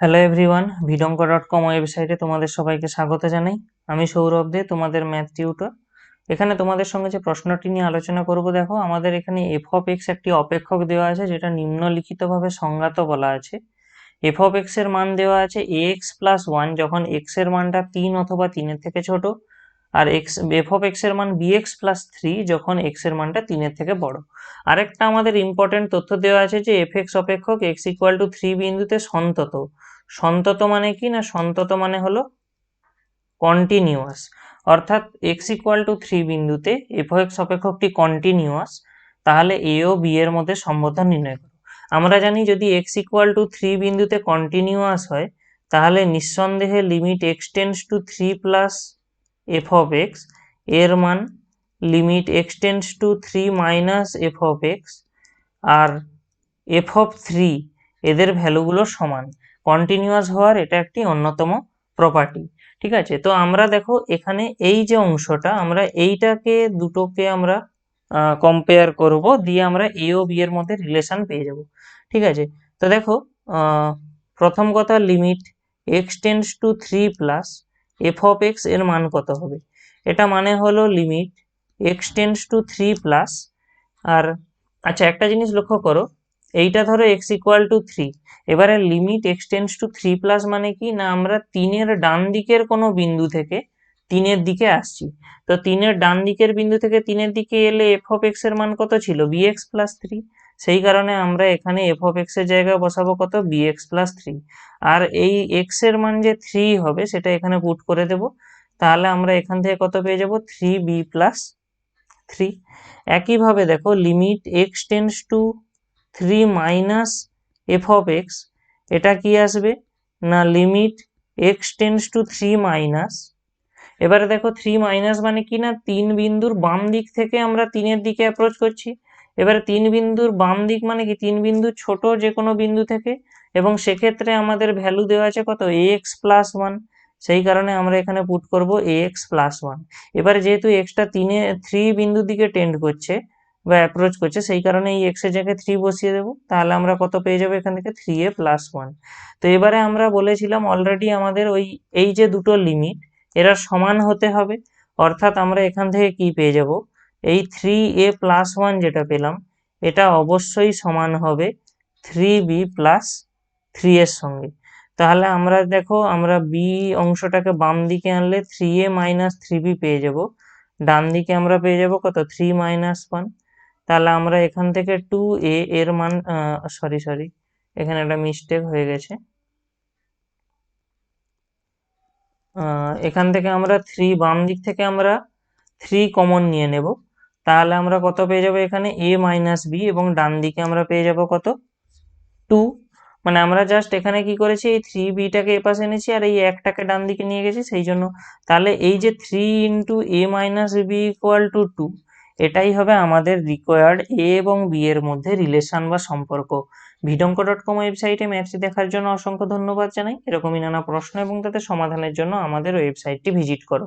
Hello everyone ভিডঙ্ক dot com ওয়েবসাইটে তোমাদের সবাইকে স্বাগত জানাই। আমি সৌরভ দে, তোমাদের ম্যাথ টিউটর এখানে তোমাদের সঙ্গে যে প্রশ্নটি নিয়ে আলোচনা করব, দেখো, আমাদের এখানে এফ অফ এক্স একটি অপেক্ষক দেওয়া আছে, যেটা নিম্নলিখিতভাবে সংজ্ঞাত বলা আছে। এফ অফ এক্সের মান দেওয়া আছে এ এক্স প্লাস ওয়ান যখন এক্সের মানটা তিন অথবা তিনের থেকে ছোট আর এক্স এফ অফ এক্সের মান বি এক্স প্লাস থ্রি যখন এক্সের মানটা তিনের থেকে বড়। আরেকটা আমাদের ইম্পর্টেন্ট তথ্য দেওয়া আছে যে এফ এক্স অপেক্ষক এক্স ইকুয়াল টু থ্রি বিন্দুতে সন্তত। সন্তত মানে কি না সন্তত মানে হলো কন্টিনিউয়াস অর্থাৎ এক্স ইকুয়াল টু থ্রি বিন্দুতে এফ এক্স অপেক্ষকটি কন্টিনিউয়াস তাহলে এ ও বি এর মধ্যে সম্বোধন নির্ণয় করো। আমরা জানি যদি এক্স ইকুয়াল টু থ্রি বিন্দুতে কন্টিনিউয়াস হয়, তাহলে নিঃসন্দেহে limit x tends to three plus f of এক্সের মান limit x tends to three minus f of x R f of three এদের ভ্যালুগুলো সমান। কন্টিনিউয়াস হওয়ার এটা একটি অন্যতম প্রপার্টি ঠিক আছে? তো আমরা দেখো এখানে এই যে অংশটা, আমরা এইটাকে দুটোকে আমরা কম্পেয়ার করব, দিয়ে আমরা এ ও বি এর মধ্যে রিলেশন পেয়ে যাব, ঠিক আছে? তো দেখো প্রথম কথা limit x tends to three plus f of এক্সের মান কত হবে? এটা মানে হলো limit x tends to three plus আর আচ্ছা একটা জিনিস লক্ষ্য করো, এইটা ধরো এক্স ইকুয়াল টু থ্রি এবারে limit x tends to three plus মানে কি? না, আমরা তিনের ডান দিকের কোনো বিন্দু থেকে তিনের দিকে আসছি। তো তিনের ডান দিকের বিন্দু থেকে তিনের দিকে এলে এফ অফ এক্সের মান কত ছিল? বি এক্স প্লাস থ্রি সেই কারণে আমরা এখানে এফ অফ এক্সের জায়গায় বসাবো কত? বি এক্স প্লাস থ্রি আর এই এক্সের মান যে থ্রি হবে, সেটা এখানে পুট করে দেব। তাহলে আমরা এখান থেকে কত পেয়ে যাব? থ্রি বি প্লাস থ্রি একইভাবে দেখো limit x tends to three minus f of x এটা কি আসবে? না limit x tends to three minus এবারে দেখো থ্রি মাইনাস মানে কি না? তিন বিন্দুর বাম দিক থেকে আমরা তিনের দিকে অ্যাপ্রোচ করছি। এবারে তিন বিন্দুর বাম দিক মানে কি? তিন বিন্দু ছোট যে কোনো বিন্দু থেকে। এবং সেক্ষেত্রে আমাদের ভ্যালু দেওয়া আছে কত? এ এক্স প্লাস ওয়ান সেই কারণে আমরা এখানে পুট করব এ এক্স প্লাস ওয়ান এবারে যেহেতু এক্সটা তিনে থ্রি বিন্দুর দিকে টেন্ড করছে বা অ্যাপ্রোচ করছে, সেই কারণে এই এক্সের জায়গায় থ্রি বসিয়ে দেবো। তাহলে আমরা কত পেয়ে যাব এখান থেকে? থ্রি এ প্লাস ওয়ান তো এবারে আমরা বলেছিলাম অলরেডি আমাদের ওই, এই যে দুটো লিমিট এরা সমান হতে হবে। অর্থাৎ আমরা এখান থেকে কি পেয়ে যাব? এই থ্রি এ প্লাস ওয়ান যেটা পেলাম, এটা অবশ্যই সমান হবে থ্রি বি প্লাস থ্রি এর সঙ্গে। তাহলে আমরা দেখো, আমরা বি অংশটাকে বাম দিকে আনলে three a minus three b পেয়ে যাব। ডান দিকে আমরা পেয়ে যাব কত? থ্রি মাইনাস ওয়ান তাহলে আমরা এখান থেকে টু এ এর মান সরি সরি এখানে একটা মিস্টেক হয়ে গেছে। এখান থেকে আমরা থ্রি বাম দিক থেকে আমরা থ্রি কমন নিয়ে নেব। তাহলে আমরা কত পেয়ে যাব এখানে? এ মাইনাস বি এবং ডান দিকে আমরা পেয়ে যাব কত? টু মানে আমরা জাস্ট এখানে কি করেছি? এই থ্রি বিটাকে এ পাশে এনেছি আর এই একটাকে ডান দিকে নিয়ে গেছি, সেই জন্য। তাহলে এই যে three into a minus b equal to two এটাই হবে আমাদের রিকোয়ার্ড এ এবং বি এর মধ্যে রিলেশন বা সম্পর্ক। ভিডঙ্ক ডট কম ওয়েবসাইটে ম্যাথটি দেখার জন্য অসংখ্য ধন্যবাদ জানাই। এরকমই নানা প্রশ্ন এবং তাদের সমাধানের জন্য আমাদের ওয়েবসাইটটি ভিজিট করো।